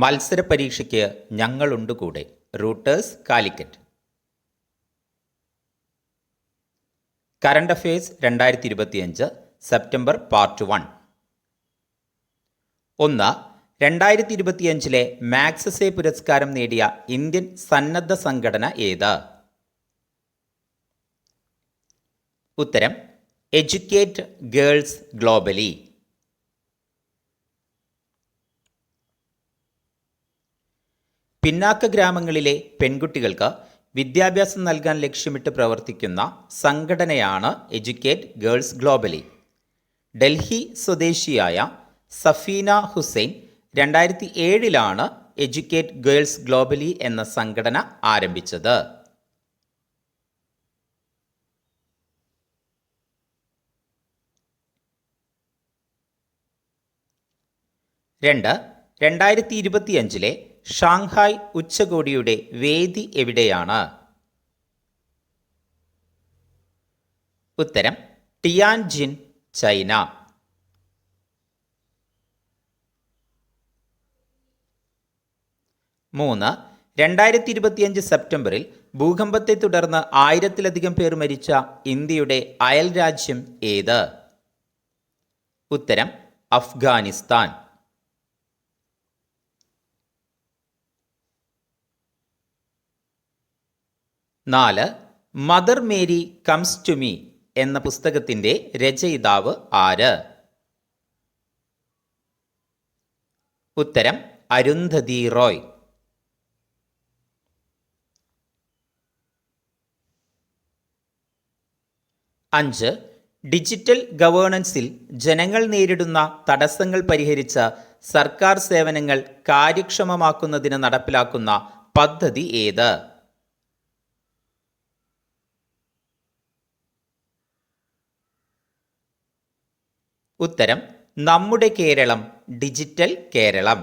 മത്സര പരീക്ഷയ്ക്ക് ഞങ്ങളുണ്ട് കൂടെ റൂട്ടേഴ്സ് കാലിക്കറ്റ്. കറണ്ട് അഫയേഴ്സ് രണ്ടായിരത്തി ഇരുപത്തിയഞ്ച് സെപ്റ്റംബർ പാർട്ട് വൺ. ഒന്ന് രണ്ടായിരത്തി ഇരുപത്തിയഞ്ചിലെ മാക്സസെ പുരസ്കാരം നേടിയ ഇന്ത്യൻ സന്നദ്ധ സംഘടന ഏത്? ഉത്തരം എഡ്യൂക്കേറ്റ് ഗേൾസ് ഗ്ലോബലി. പിന്നാക്ക ഗ്രാമങ്ങളിലെ പെൺകുട്ടികൾക്ക് വിദ്യാഭ്യാസം നൽകാൻ ലക്ഷ്യമിട്ട് പ്രവർത്തിക്കുന്ന സംഘടനയാണ് എഡ്യൂക്കേറ്റ് ഗേൾസ് ഗ്ലോബലി. ഡൽഹി സ്വദേശിയായ സഫീന ഹുസൈൻ രണ്ടായിരത്തി ഏഴിലാണ് എഡ്യൂക്കേറ്റ് ഗേൾസ് ഗ്ലോബലി എന്ന സംഘടന ആരംഭിച്ചത്. രണ്ട് രണ്ടായിരത്തി ഇരുപത്തിയഞ്ചിലെ ഷാങ്ഹായ് ഉച്ചകോടിയുടെ വേദി എവിടെയാണ്? ഉത്തരം ടിയാൻജിൻ ചൈന. മൂന്ന് രണ്ടായിരത്തി ഇരുപത്തിയഞ്ച് സെപ്റ്റംബറിൽ ഭൂകമ്പത്തെ തുടർന്ന് ആയിരത്തിലധികം പേർ മരിച്ച ഇന്ത്യയുടെ അയൽ രാജ്യം ഏത്? ഉത്തരം അഫ്ഗാനിസ്ഥാൻ. നാല് Mother Mary comes to me എന്ന പുസ്തകത്തിന്റെ രചയിതാവ് ആര്? ഉത്തരം അരുന്ധതി റോയ്. അഞ്ച് ഡിജിറ്റൽ ഗവേണൻസിൽ ജനങ്ങൾ നേരിടുന്ന തടസ്സങ്ങൾ പരിഹരിച്ച സർക്കാർ സേവനങ്ങൾ കാര്യക്ഷമമാക്കുന്നതിന് നടപ്പിലാക്കുന്ന പദ്ധതി ഏത്? ഉത്തരം നമ്മുടെ കേരളം ഡിജിറ്റൽ കേരളം.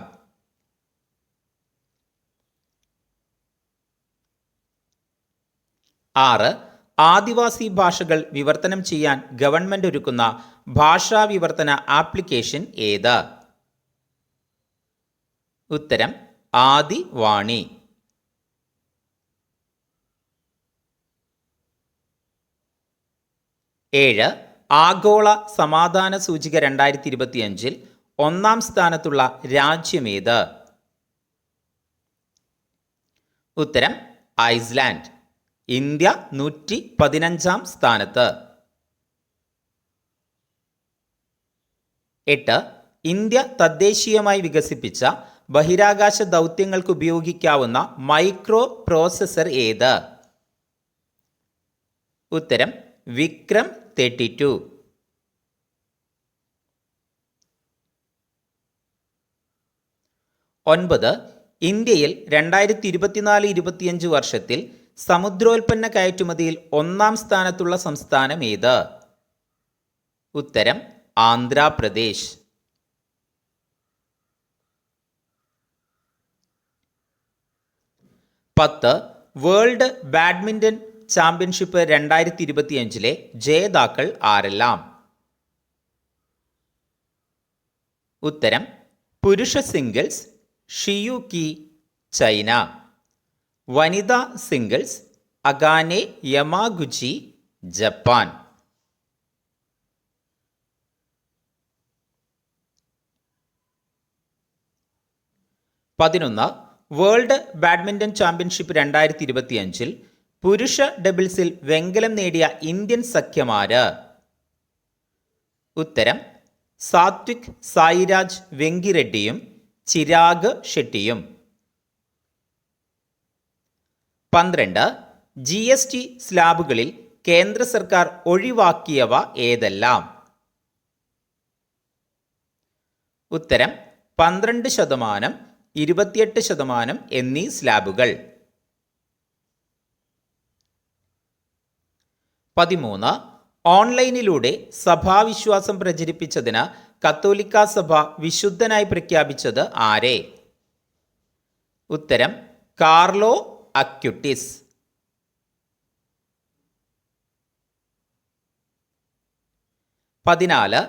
ആറ് ആദിവാസി ഭാഷകൾ വിവർത്തനം ചെയ്യാൻ ഗവൺമെന്റ് ഒരുക്കുന്ന ഭാഷാ വിവർത്തന ആപ്ലിക്കേഷൻ ഏത്? ഉത്തരം ആദിവാണി ഏഴ് ആഗോള സമാധാന സൂചിക രണ്ടായിരത്തി ഇരുപത്തിയഞ്ചിൽ ഒന്നാം സ്ഥാനത്തുള്ള രാജ്യമേത് ഉത്തരം ഐസ്ലാൻഡ്. ഇന്ത്യ നൂറ്റി പതിനഞ്ചാം സ്ഥാനത്ത്. എട്ട് ഇന്ത്യ തദ്ദേശീയമായി വികസിപ്പിച്ച ബഹിരാകാശ ദൗത്യങ്ങൾക്ക് ഉപയോഗിക്കാവുന്ന മൈക്രോ പ്രോസസർ ഏത്? ഉത്തരം വിക്രം തേർട്ടി ടു ഒൻപത് ഇന്ത്യയിൽ രണ്ടായിരത്തി ഇരുപത്തിനാല് ഇരുപത്തിയഞ്ച് വർഷത്തിൽ സമുദ്രോൽപ്പന്ന കയറ്റുമതിയിൽ ഒന്നാം സ്ഥാനത്തുള്ള സംസ്ഥാനം ഏത്? ഉത്തരം ആന്ധ്രാപ്രദേശ്. പത്ത് വേൾഡ് ബാഡ്മിന്റൺ ചാമ്പ്യൻഷിപ്പ് രണ്ടായിരത്തി ഇരുപത്തിയഞ്ചിലെ ജേതാക്കൾ ആരെല്ലാം? ഉത്തരം പുരുഷ സിംഗിൾസ് ഷിയുക്കി ചൈന. വനിതാ സിംഗിൾസ് അഗാനെ യമാഗുചി ജപ്പാൻ. പതിനൊന്ന് വേൾഡ് ബാഡ്മിന്റൺ ചാമ്പ്യൻഷിപ്പ് രണ്ടായിരത്തി ഇരുപത്തിയഞ്ചിൽ പുരുഷ ഡബിൾസിൽ വെങ്കലം നേടിയ ഇന്ത്യൻ സഖ്യമാര്? ഉത്തരം സാത്വിക് സായിരാജ് വെങ്കിറെഡ്ഡിയും ചിരാഗ് ഷെട്ടിയും. പന്ത്രണ്ട് ജി എസ് ടി സ്ലാബുകളിൽ കേന്ദ്ര സർക്കാർ ഒഴിവാക്കിയവ ഏതെല്ലാം? ഉത്തരം പന്ത്രണ്ട് ശതമാനം ഇരുപത്തിയെട്ട് ശതമാനം എന്നീ സ്ലാബുകൾ. പതിമൂന്ന് ഓൺലൈനിലൂടെ സഭാവിശ്വാസം പ്രചരിപ്പിച്ചതിന് കത്തോലിക്ക സഭ വിശുദ്ധനായി പ്രഖ്യാപിച്ചത് ആരെ? ഉത്തരം കാർലോ അക്യുട്ടിസ്. പതിനാല്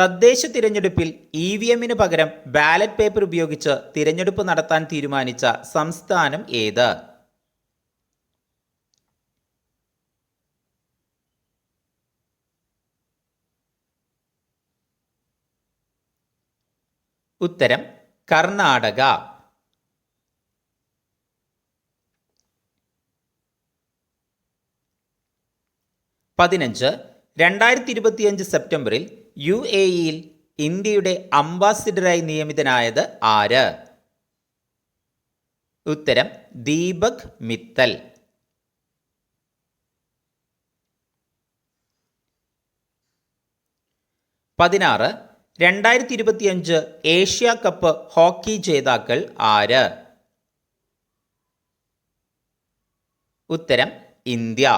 തദ്ദേശ തിരഞ്ഞെടുപ്പിൽ ഇ വി എമ്മിന് പകരം ബാലറ്റ് പേപ്പർ ഉപയോഗിച്ച് തിരഞ്ഞെടുപ്പ് നടത്താൻ തീരുമാനിച്ച സംസ്ഥാനം ഏത്? ഉത്തരം കർണാടക. പതിനഞ്ച് രണ്ടായിരത്തി ഇരുപത്തിയഞ്ച് സെപ്റ്റംബറിൽ യു എ ഇയിൽ ഇന്ത്യയുടെ അംബാസിഡറായി നിയമിതനായത് ആര്? ഉത്തരം ദീപക് മിത്തൽ. പതിനാറ് രണ്ടായിരത്തി ഇരുപത്തിയഞ്ച് ഏഷ്യ കപ്പ് ഹോക്കി ജേതാക്കൾ ആര്? ഉത്തരം ഇന്ത്യ.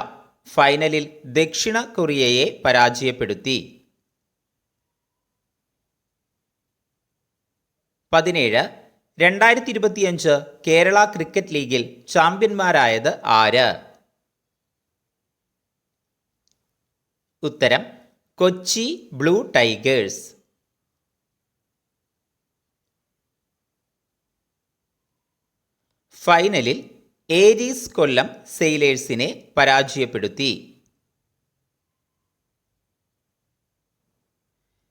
ഫൈനലിൽ ദക്ഷിണ കൊറിയയെ പരാജയപ്പെടുത്തി. പതിനേഴ് രണ്ടായിരത്തി ഇരുപത്തിയഞ്ച് കേരള ക്രിക്കറ്റ് ലീഗിൽ ചാമ്പ്യന്മാരായത് ആര്? ഉത്തരം കൊച്ചി ബ്ലൂ ടൈഗേഴ്സ്. ഫൈനലിൽ ഏരീസ് കൊല്ലം സെയിലേഴ്സിനെ പരാജയപ്പെടുത്തി.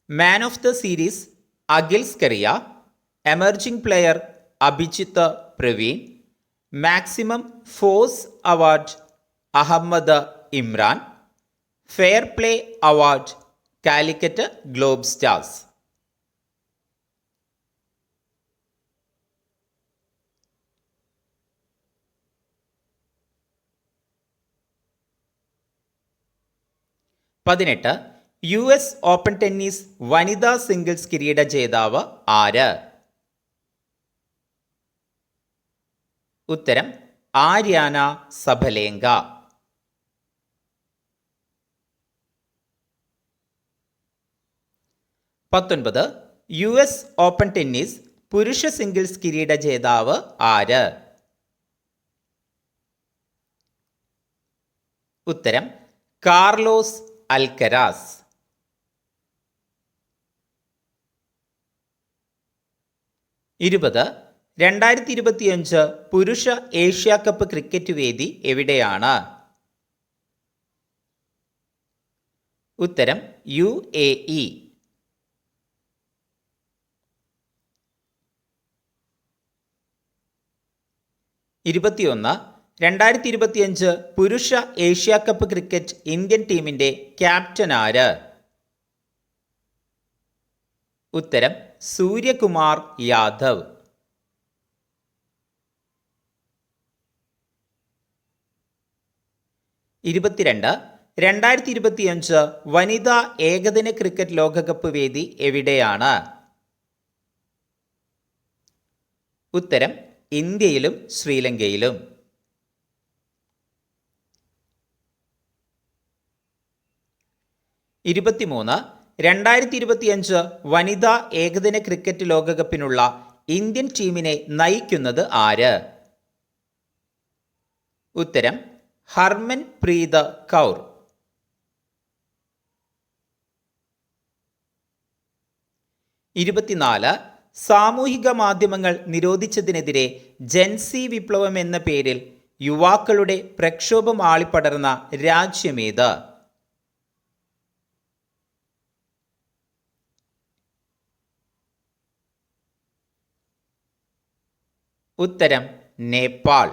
Man of the series Akhil Scaria emerging player Abhijith Praveen maximum fours award Ahammed Imran fair play award Calicut globe stars. പതിനെട്ട് യു എസ് ഓപ്പൺ ടെന്നീസ് വനിതാ സിംഗിൾസ് കിരീട ജേതാവ് ആര്? ഉത്തരം ആര്യാന സഭലേങ്ക. പത്തൊൻപത് യു എസ് ഓപ്പൺ ടെന്നീസ് പുരുഷ singles കിരീട ജേതാവ് ആര്? ഉത്തരം കാർലോസ് അൽക്കരാസ് ഇരുപത്. രണ്ടായിരത്തി ഇരുപത്തിയഞ്ച് പുരുഷ ഏഷ്യ കപ്പ് ക്രിക്കറ്റ് വേദി എവിടെയാണ്? ഉത്തരം യു എ ഇ. ഇരുപത്തിയൊന്ന്. രണ്ടായിരത്തി ഇരുപത്തിയഞ്ച് പുരുഷ ഏഷ്യ കപ്പ് ക്രിക്കറ്റ് ഇന്ത്യൻ ടീമിന്റെ ക്യാപ്റ്റൻ ആര്? ഉത്തരം സൂര്യകുമാർ യാദവ്. ഇരുപത്തിരണ്ട് രണ്ടായിരത്തി ഇരുപത്തിയഞ്ച് വനിതാ ഏകദിന ക്രിക്കറ്റ് ലോകകപ്പ് വേദി എവിടെയാണ്? ഉത്തരം ഇന്ത്യയിലും ശ്രീലങ്കയിലും. ഇരുപത്തിമൂന്ന് രണ്ടായിരത്തി ഇരുപത്തിയഞ്ച് വനിതാ ഏകദിന ക്രിക്കറ്റ് ലോകകപ്പിനുള്ള ഇന്ത്യൻ ടീമിനെ നയിക്കുന്നത് ആര്? ഉത്തരം ഹർമൻ പ്രീത് കൗർ. ഇരുപത്തിനാല് സാമൂഹിക മാധ്യമങ്ങൾ നിരോധിച്ചതിനെതിരെ ജൻസി വിപ്ലവം എന്ന പേരിൽ യുവാക്കളുടെ പ്രക്ഷോഭം ആളിപ്പടർന്ന രാജ്യമേത് ഉത്തരം നേപ്പാൾ.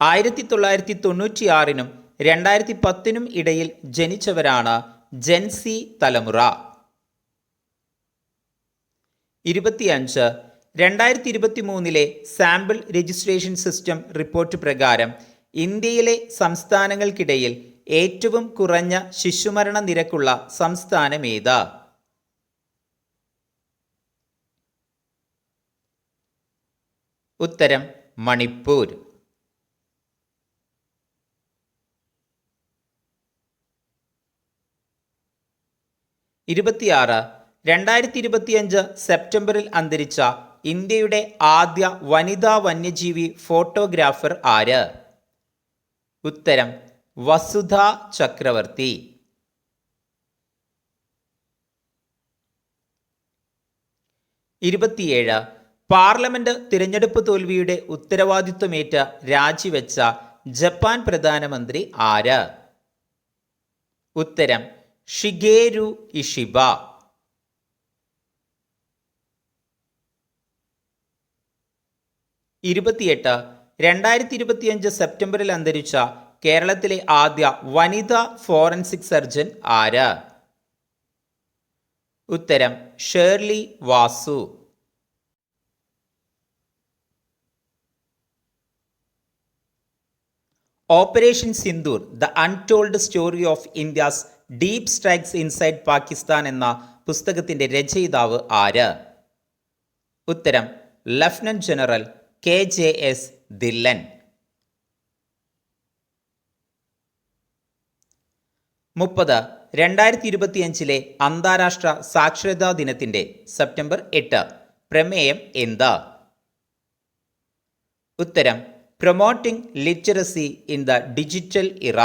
ആയിരത്തി തൊള്ളായിരത്തി തൊണ്ണൂറ്റിയാറിനും രണ്ടായിരത്തി പത്തിനും ഇടയിൽ ജനിച്ചവരാണ് ജെൻസി തലമുറ. ഇരുപത്തിയഞ്ച് രണ്ടായിരത്തി ഇരുപത്തി മൂന്നിലെ സാമ്പിൾ രജിസ്ട്രേഷൻ സിസ്റ്റം റിപ്പോർട്ട് പ്രകാരം ഇന്ത്യയിലെ സംസ്ഥാനങ്ങൾക്കിടയിൽ ഏറ്റവും കുറഞ്ഞ ശിശുമരണ നിരക്കുള്ള സംസ്ഥാനമേത്? ഉത്തരം മണിപ്പൂർ. ഇരുപത്തിയാറ് രണ്ടായിരത്തി ഇരുപത്തിയഞ്ച് സെപ്റ്റംബറിൽ അന്തരിച്ച ഇന്ത്യയുടെ ആദ്യ വനിതാ വന്യജീവി ഫോട്ടോഗ്രാഫർ ആര്? ഉത്തരം വസുധ ചക്രവർത്തി. ഇരുപത്തിയേഴ് പാർലമെന്റ് തിരഞ്ഞെടുപ്പ് തോൽവിയുടെ ഉത്തരവാദിത്വമേറ്റ് രാജിവെച്ച ജപ്പാൻ പ്രധാനമന്ത്രി ആര്? ഉത്തരം ഷിഗേരു ഇഷിബ. ഇരുപത്തിയെട്ട് രണ്ടായിരത്തി ഇരുപത്തിയഞ്ച് സെപ്റ്റംബറിൽ അന്തരിച്ച കേരളത്തിലെ ആദ്യ വനിതാ ഫോറൻസിക് സർജൻ ആര്? ഉത്തരം Sherly Vasu. Operation Sindoor the untold story of India's deep strikes inside Pakistan എന്ന പുസ്തകത്തിന്റെ രചയിതാവ് ആര്? ഉത്തരം lieutenant general K J S Dhillon. മുപ്പത് രണ്ടായിരത്തി ഇരുപത്തിയഞ്ചിലെ അന്താരാഷ്ട്ര സാക്ഷരതാ ദിനത്തിന്റെ സെപ്റ്റംബർ എട്ട്. പ്രമേയം എന്താ? ഉത്തരം promoting literacy in the digital era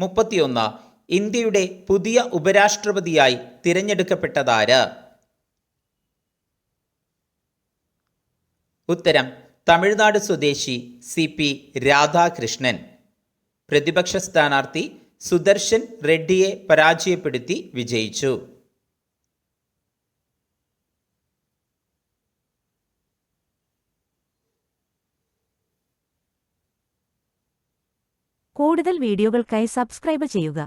മുപ്പത്തിയൊന്ന് ഇന്ത്യയുടെ പുതിയ ഉപരാഷ്ട്രപതിയായി തിരഞ്ഞെടുക്കപ്പെട്ടതാര്? ഉത്തരം തമിഴ്നാട് സ്വദേശി സി പി രാധാകൃഷ്ണൻ. പ്രതിപക്ഷ സ്ഥാനാർത്ഥി സുദർശൻ റെഡ്ഡിയെ പരാജയപ്പെടുത്തി വിജയിച്ചു. കൂടുതൽ വീഡിയോകൾക്കായി സബ്സ്ക്രൈബ് ചെയ്യുക.